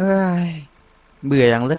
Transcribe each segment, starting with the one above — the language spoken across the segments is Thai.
เฮ้ยเบื่ออย่างเลย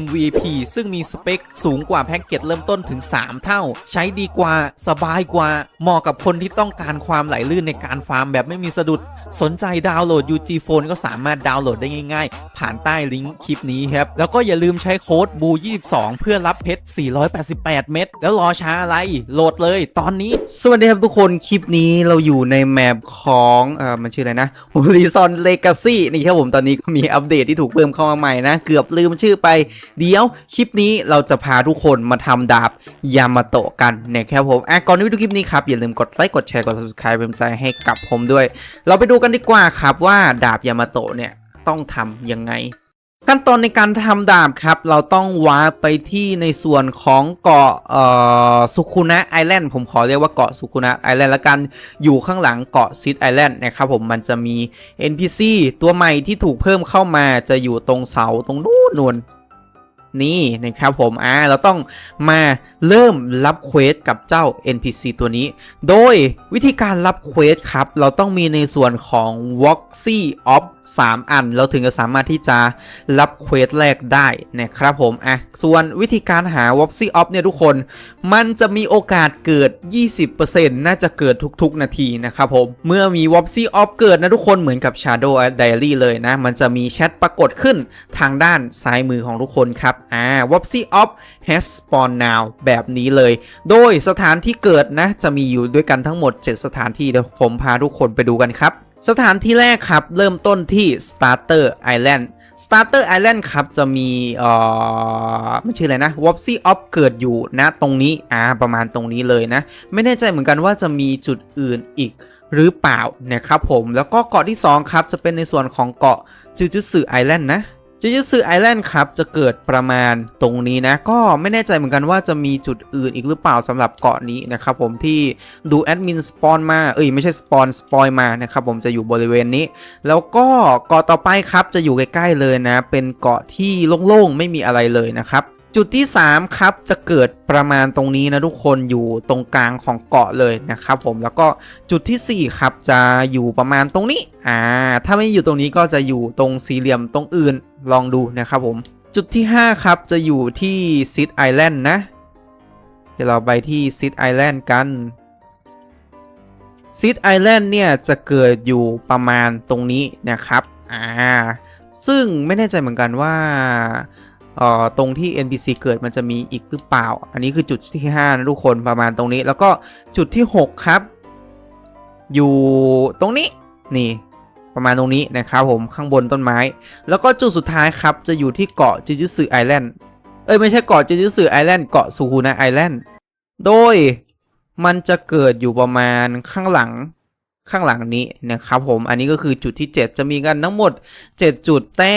MVP ซึ่งมีสเปคสูงกว่าแพ็กเกจเริ่มต้นถึง 3 เท่า ใช้ดีกว่าสบายกว่า เหมาะกับคนที่ต้องการความไหลลื่นในการฟาร์มแบบไม่มีสะดุด สนใจดาวน์โหลด UG Phone ก็สามารถดาวน์โหลดได้ง่ายๆ ผ่านใต้ลิงก์คลิปนี้ครับ แล้วก็อย่าลืมใช้โค้ด BU22 เพื่อรับเพชร 488 เม็ดแล้วรอช้าอะไรโหลดเลยตอนนี้ สวัสดีครับทุกคนคลิปนี้เราอยู่ในแมปของเออมันชื่ออะไรนะ Horizon Legacy นี่ครับผมตอนนี้ก็มีอัปเดตที่ถูกเพิ่มเข้ามาใหม่นะ เกือบลืมชื่อไปเดี๋ยวคลิปนี้เราจะพาทุกคนมาทำดาบยามาโตะกันนะครับผมอะก่อนที่ไปดูคลิปนี้ครับอย่าลืมกดไลค์กดแชร์กด subscribe เป็นใจให้กับผมด้วย เราไปดูกันดีกว่าครับว่าดาบยามาโตะเนี่ยต้องทำยังไงขั้นตอนในการทำดาบครับ เราต้องวาร์ปไปที่ในส่วนของเกาะสุคุนะไอแลนด์ผมขอเรียกว่าเกาะสุคุนะไอแลนด์ละกันอยู่ข้างหลังเกาะซิดไอแลนด์นะครับผมมันจะมี NPC ตัวใหม่ที่ถูกเพิ่มเข้ามาจะอยู่ตรงเสาตรงนู้นนวล นี่นะครับผมอ่าเราต้องมาเริ่มรับเควสกับเจ้า NPC ตัวนี้ โดยวิธีการรับเควสครับ เราต้องมีในส่วนของ Voxy of 3 อัน เราถึงจะสามารถที่จะรับเควสแรกได้นะครับผมอะส่วนวิธีการหา Voxy of เนี่ยทุกคน มันจะมีโอกาสเกิด 20%น่าจะเกิดทุกๆ นาทีนะครับผม เมื่อมี Voxy of เกิดนะทุกคนเหมือนกับ Shadow Diary เลยนะ มันจะมีแชทปรากฏขึ้นทางด้านซ้ายมือของทุกคนครับอ่า Voxy of has spawn now แบบนี้เลย โดยสถานที่เกิดนะ จะมีอยู่ด้วยกันทั้งหมด 7 สถานที่เดี๋ยวผมพาทุกคนไปดูกันครับ สถานที่แรกครับ เริ่มต้นที่ Starter Island Starter Island ครับ จะมีเอ่อไม่ชื่ออะไรนะ w o p s y of เกิดอยู่นะตรงนี้อ่าประมาณตรงนี้เลยนะ ไม่แน่ใจเหมือนกันว่าจะมีจุดอื่นอีกหรือเปล่านะครับผมแล้วก็เกาะที่ 2 ครับ จะเป็นในส่วนของเกาะจูจูสึไอแลนด์นะ จูจูสึไอแลนด์ครับจะเกิดประมาณตรงนี้นะ ก็ไม่แน่ใจเหมือนกันว่าจะมีจุดอื่นอีกหรือเปล่าสำหรับเกาะนี้นะครับผมที่ดูแอดมินสปอนมา เอ้ยไม่ใช่สปอนสปอยมานะครับผมจะอยู่บริเวณนี้ แล้วก็เกาะต่อไปครับจะอยู่ใกล้ๆเลยนะ เป็นเกาะที่โล่งๆ ไม่มีอะไรเลยนะครับจุดที่ 3 ครับ จะเกิดประมาณตรงนี้นะทุกคนอยู่ตรงกลางของเกาะเลยนะครับผมแล้วก็จุดทีสี่4 ครับ จะอยู่ประมาณตรงนี้อ่าถ้าไม่อยู่ตรงนี้ก็จะอยู่ตรงสี่เหลี่ยมตรงอื่น ลองดูนะครับผม จุดที่ 5 ครับจะอยู่ที่ซิดไอแลนด์นะ เดี๋ยวเราไปที่ซิดไอแลนด์กันซิดไอแลนด์เนี่ยจะเกิดอยู่ประมาณตรงนี้นะครับ อ่า ซึ่งไม่แน่ใจเหมือนกันว่าเอ่อตรงที่ NPC เกิดมันจะมีอีกหรือเปล่า อันนี้คือจุดที่ 5 นะทุกคนประมาณตรงนี้ แล้วก็จุดที่ 6 ครับ อยู่ตรงนี้ นี่ ประมาณตรงนี้นะครับผมข้างบนต้นไม้ แล้วก็จุดสุดท้ายครับจะอยู่ที่เกาะจิจุสึไอแลนด์เอ้ยไม่ใช่เกาะจิจุสึไอแลนด์เกาะซูฮูนะไอแลนด์โดยมันจะเกิดอยู่ประมาณข้างหลังข้างหลังนี้นะครับผมอันนี้ก็คือจุดที่ 7 จะมีกันทั้งหมด 7 จุดแต่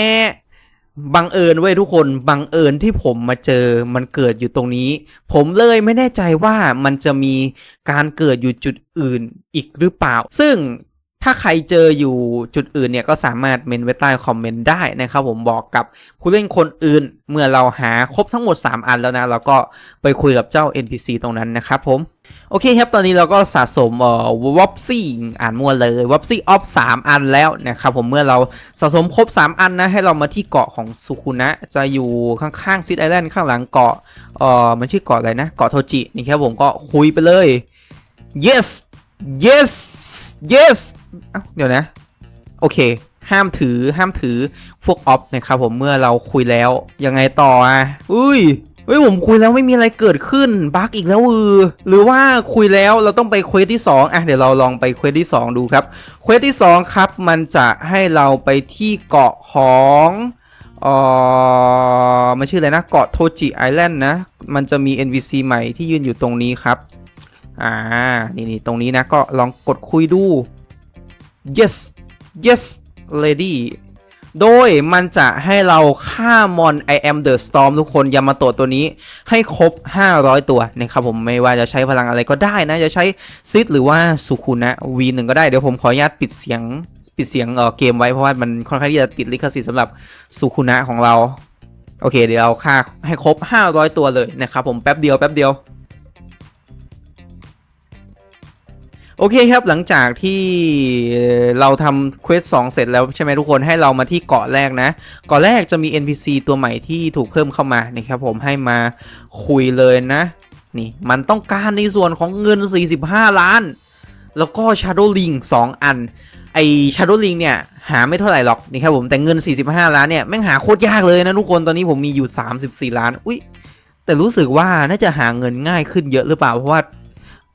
บังเอิญเว้ยทุกคนบังเอิญที่ผมมาเจอมันเกิดอยู่ตรงนี้ ผมเลยไม่แน่ใจว่ามันจะมีการเกิดอยู่จุดอื่นอีกหรือเปล่า ซึ่ง ถ้าใครเจออยู่จุดอื่นเนี่ยก็สามารถเมนไว้ใต้คอมเมนต์ได้นะครับผมบอกกับผู้เล่นคนอื่น เมื่อเราหาครบทั้งหมด 3 อันแล้วนะเราก็ไปคุยกับเจ้า NPC ตรงนั้นนะครับผม โอเคครับตอนนี้เราก็สะสมเอ่อวอปซี่อ่านมั่วเลยวอปซี่ออฟ3อันแล้วนะครับผมเมื่อเราสะสมครบ 3 อันนะให้เรามาที่เกาะของสุคุนะ จะอยู่ข้างๆซิดไอแลนด์ข้างหลังเกาะเอ่อมันชื่อเกาะอะไรนะเกาะโทจินี่ครับผมก็คุยไปเลย yes yes yes เอ้าเดี๋ยวนะ โอเค ห้ามถือห้ามถือพวกออฟนะครับผมเมื่อเราคุยแล้วยังไงต่ออะอุ้ยเฮ้ยผมคุยแล้วไม่มีอะไรเกิดขึ้นบั๊กอีกแล้วเออหรือว่าคุยแล้วเราต้องไปเควสที่2อะเดี๋ยวเราลองไปเควสที่ 2 ดูครับเควสที่ 2 ครับ มันจะให้เราไปที่เกาะของเออมันชื่ออะไรนะเกาะโทจิไอแลนด์นะ มันจะมี NPC ใหม่ที่ยืนอยู่ตรงนี้ครับ อ่านี่นี่ตรงนี้นะก็ลองกดคุยดู yes yes lady โดยมันจะให้เราฆ่ามอน I am the storm ทุกคนยามาโตะตัวนี้ให้ครบ 500 ตัวนะครับผมไม่ว่าจะใช้พลังอะไรก็ได้นะ จะใช้ซิดหรือว่าสุคุนะ V1 ก็ได้ เดี๋ยวผมขออนุญาตปิดเสียงปิดเสียงเออเกมไว้ เพราะว่ามันค่อนข้างที่จะติดลิขสิทธิ์สำหรับสุคุนะของเรา โอเค เดี๋ยวเราฆ่าให้ครบ 500 ตัวเลยนะครับผมแป๊บเดียวแป๊บเดียว โอเคครับหลังจากที่เราทำเควสสองเสร็จแล้วใช่ไหมทุกคนให้เรามาที่เกาะแรกนะเกาะแรกจะมี NPC ตัวใหม่ที่ถูกเพิ่มเข้ามานะครับผมให้มาคุยเลยนะนี่มันต้องการในส่วนของเงิน 45 ล้าน แล้วก็ Shadow Link 2 อัน ไอ Shadow Link เนี่ย หาไม่เท่าไหร่หรอกนี่ครับผมแต่เงิน 45 ล้านเนี่ยแม่งหาโคตรยากเลยนะทุกคนตอนนี้ผมมีอยู่ 34 ล้าน อุ้ยแต่รู้สึกว่าน่าจะหาเงินง่ายขึ้นเยอะหรือเปล่า เพราะว่า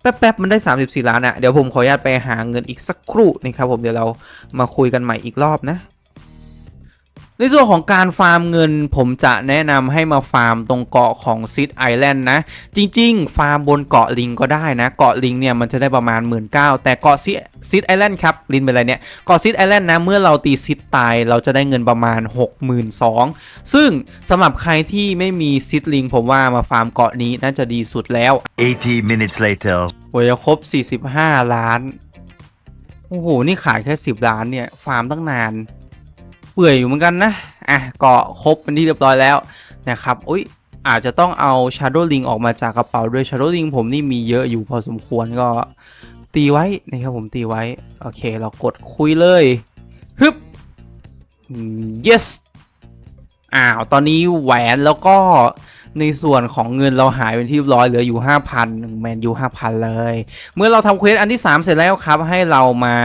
แป๊บๆมันได้ 34 ล้านอะเดี๋ยวผมขออนุญาตไปหาเงินอีกสักครู่นะครับผมเดี๋ยวเรามาคุยกันใหม่อีกรอบนะ ในส่วนของการฟาร์มเงินผมจะแนะนำให้มาฟาร์มตรงเกาะของซิดไอแลนด์นะ จริง ๆ ฟาร์มบนเกาะลิงก็ได้นะ เกาะลิงเนี่ยมันจะได้ประมาณ 1 9ื่นแต่เกาะซิดไอแลนด์ครับลินเป็นอะไรเนี่ย เกาะซิดไอแลนด์นะ เมื่อเราตีซิดตายเราจะได้เงินประมาณ 62,000ซึ่งสำหรับใครที่ไม่มีซิดลิงผมว่ามาฟาร์มเกาะนี้น่าจะดีสุดแล้ว80 minutes later. โอ้ยจะครบ 45 ล้าน โอ้โห นี่ขายแค่ 10 ล้านเนี่ย ฟาร์มตั้งนาน เปื่อยอยู่เหมือนกันนะ อะก็ครบเป็นที่เรียบร้อยแล้วนะครับอุ้ยอาจจะต้องเอา Shadow Link ออกมาจากกระเป๋าด้วย Shadow Link ผมนี่มีเยอะอยู่พอสมควรก็ตีไว้นะครับผมตีไว้ โอเค เรากดคุยเลยฮึบ yes อ้าว ตอนนี้แหวนแล้วก็ในส่วนของเงินเราหายเป็นที่เรียบร้อยเหลืออยู่ 5,000แมนยู5,000 เลย เมื่อเราทำเควสอันที่ 3 เสร็จแล้วครับ ให้เรามา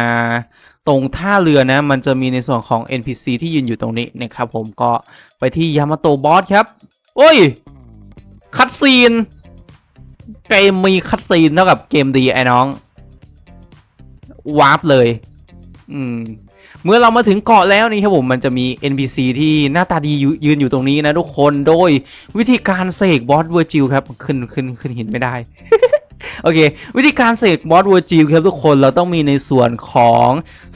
ตรงท่าเรือนะมันจะมีในส่วนของ NPC ที่ยืนอยู่ตรงนี้นะครับผมก็ไปที่ยามาโตบอสครับ โอ้ย คัดซีน เกมมีคัดซีนเท่ากับเกมดีไอ้น้อง วาร์ปเลย อืมเมื่อเรามาถึงเกาะแล้วนี่ครับผมมันจะมี NPC ที่หน้าตาดียืนอยู่ตรงนี้นะทุกคนโดยวิธีการเสกบอสเวอร์จิลครับ ขึ้นขึ้นขึ้นหินไม่ได้ โอเค วิธีการเสกบอสเวอร์จิลครับทุกคนเราต้องมีในส่วนของ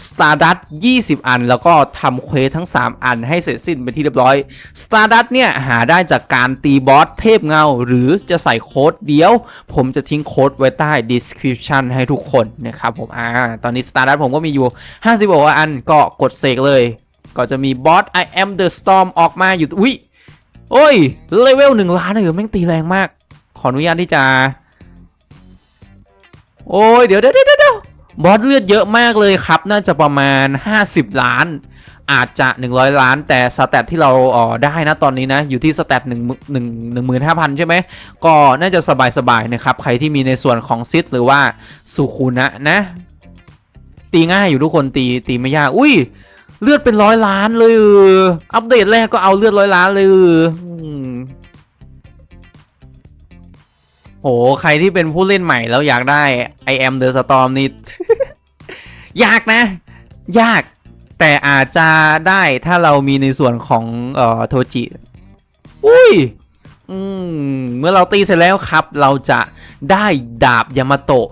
Stardust 20 อัน แล้วก็ทำเควสทั้ง 3 อันให้เสร็จสิ้นเป็นที่เรียบร้อย Stardust เนี่ย หาได้จากการตีบอสเทพเงา หรือจะใส่โค้ดเดียว ผมจะทิ้งโค้ดไว้ใต้ description ให้ทุกคนนะครับผมอ่าตอนนี้ Stardust ผมก็มีอยู่50อันก็กดเสกเลย ก็จะมีบอส I am the storm ออกมาอยู่อุ้ยโอ้ยเลเวลหนึ่งล้านเลยเหรอแม่งตีแรงมาก ขออนุญาตที่จะ โอ้ยเดี๋ยวเดี๋ยวเดี๋ยวเดี๋ยวบอสเลือดเยอะมากเลยครับ น่าจะประมาณ 50 ล้าน อาจจะ 100 ล้าน แต่สแตทที่เราเออได้นะตอนนี้นะ อยู่ที่สแตทหนึ่งหนึ่งหนึ่งหมื่นห้าพันใช่ไหม ก็น่าจะสบาย ๆ นะครับ ใครที่มีในส่วนของซิดหรือว่าสุคุนะนะ ตีง่ายอยู่ทุกคนตีตีไม่ยาก อุ้ย เลือดเป็นร้อยล้านเลย อัปเดตแรกก็เอาเลือดร้อยล้านเลย เอออืมโหใครที่เป็นผู้เล่นใหม่แล้วอยากได้ I am the storm นี่ ยากนะ ยากแต่อาจจะได้ถ้าเรามีในส่วนของเอ่อโทจิ อุ้ยอืมเมื่อเราตีเสร็จแล้วครับ เราจะได้ดาบยามาโตะ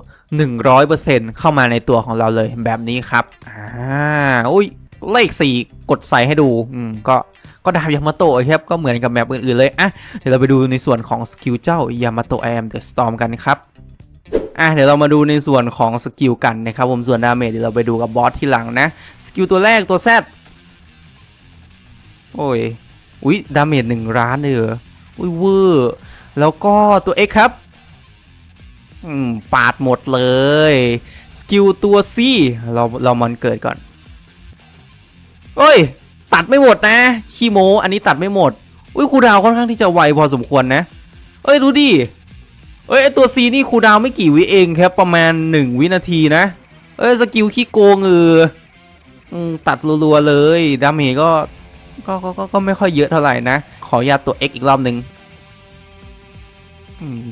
100%เข้ามาในตัวของเราเลยแบบนี้ครับ อ่า อุ้ย เลขสี่กดใส่ให้ดู อืม ก็ ก็ดาบยามาโตะครับก็เหมือนกับแบบอื่นๆเลยอะเดี๋ยวเราไปดูในส่วนของสกิลเจ้ายามาโตะ I am the storm กันครับอะเดี๋ยวเรามาดูในส่วนของสกิลกันนะครับผมส่วนดาเมจเดี๋ยวเราไปดูกับบอสที่หลังนะสกิลตัวแรกตัว Z โอ้ยอุ๊ยดาเมจหนึ่งล้านเลยเหรออุ้ยเวอร์แล้วก็ตัว X ครับอืมปาดหมดเลยสกิลตัว C เราเรามันเกิดก่อนเอ้ย ตัดไม่หมดนะขี้โมอันนี้ตัดไม่หมดอุ้ยคูดาวค่อนข้างที่จะไวพอสมควรนะ เอ้ยดูดิเอ้ยตัว C นี่คูดาวไม่กี่วิเองครับประมาณ 1 วินาทีนะ เอ้ยสกิลขี้โกงเออตัดรัวๆเลยดาเมจก็ก็ก็ก็ก็ไม่ค่อยเยอะเท่าไหร่นะ ขออนุญาตัว X อีกรอบหนึ่ง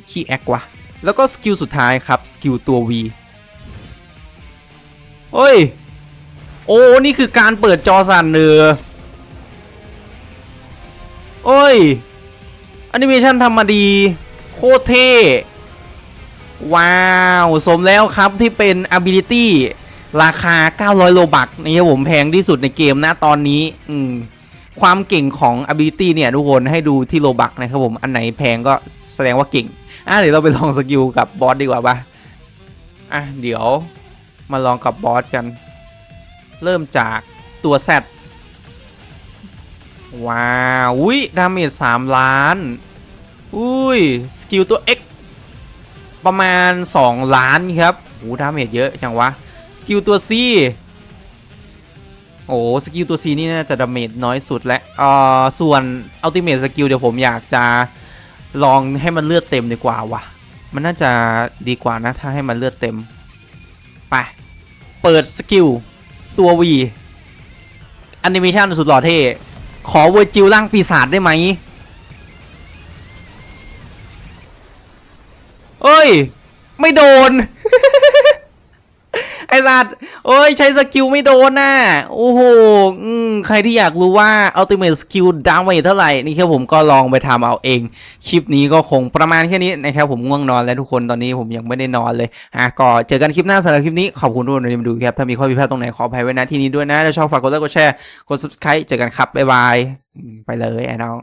ขี้แอควะแล้วก็สกิลสุดท้ายครับสกิลตัว V เฮ้ย โอ้ นี่คือการเปิดจอสั่นเนือ โอ้ยแอนิเมชันทำมาดี โคตรเท่ ว้าว สมแล้วครับที่เป็น ability ราคา 900 โลบักนี่ผมแพงที่สุดในเกมนะตอนนี้ อืม ความเก่งของ ability เนี่ยทุกคนให้ดูที่โลบักนะครับผม อันไหนแพงก็แสดงว่าเก่ง อะเดี๋ยวเราไปลองสกิลกับบอสดีกว่าปะอะเดี๋ยวมาลองกับบอสกัน เริ่มจากตัว Z ว้าวอุ้ยดาเมจ3ล้าน อุ้ย สกิลตัว X ประมาณ 2 ล้านครับโอ้ดาเมจเยอะจังวะ สกิลตัว C โอ้สกิลตัว C นี่น่าจะดาเมจน้อยสุดและเอ่อส่วนอัลติเม e สกิลเดี๋ยวผมอยากจะลองให้มันเลือดเต็มดีกว่าวะมันน่าจะดีกว่านะ ถ้าให้มันเลือดเต็ม ไป เปิดสกิลตัว V แอนิเมชันสุดหล่อเท่ ขอเวอร์จิลร่างปีศาจได้ไหมเอ้ย ไม่โดน ไอ้สัตว์โอ้ยใช้สกิลไม่โดนน่ะโอ้โหใครที่อยากรู้ว่า Ultimate Skill Damage เท่าไหร่ นี่ครับผมก็ลองไปทำเอาเอง คลิปนี้ก็คงประมาณแค่นี้นะครับผมง่วงนอนแล้วทุกคนตอนนี้ผมยังไม่ได้นอนเลยอะก็เจอกันคลิปหน้าสำหรับคลิปนี้ ขอบคุณทุกคนที่มาดูครับ ถ้ามีข้อผิดพลาดตรงไหนขออภัยไว้นะที่นี้ด้วยนะถ้าชอบฝากกดไลค์กดแชร์กด subscribe เจอกันครับบ๊ายบายไปเลยไอ้น้อง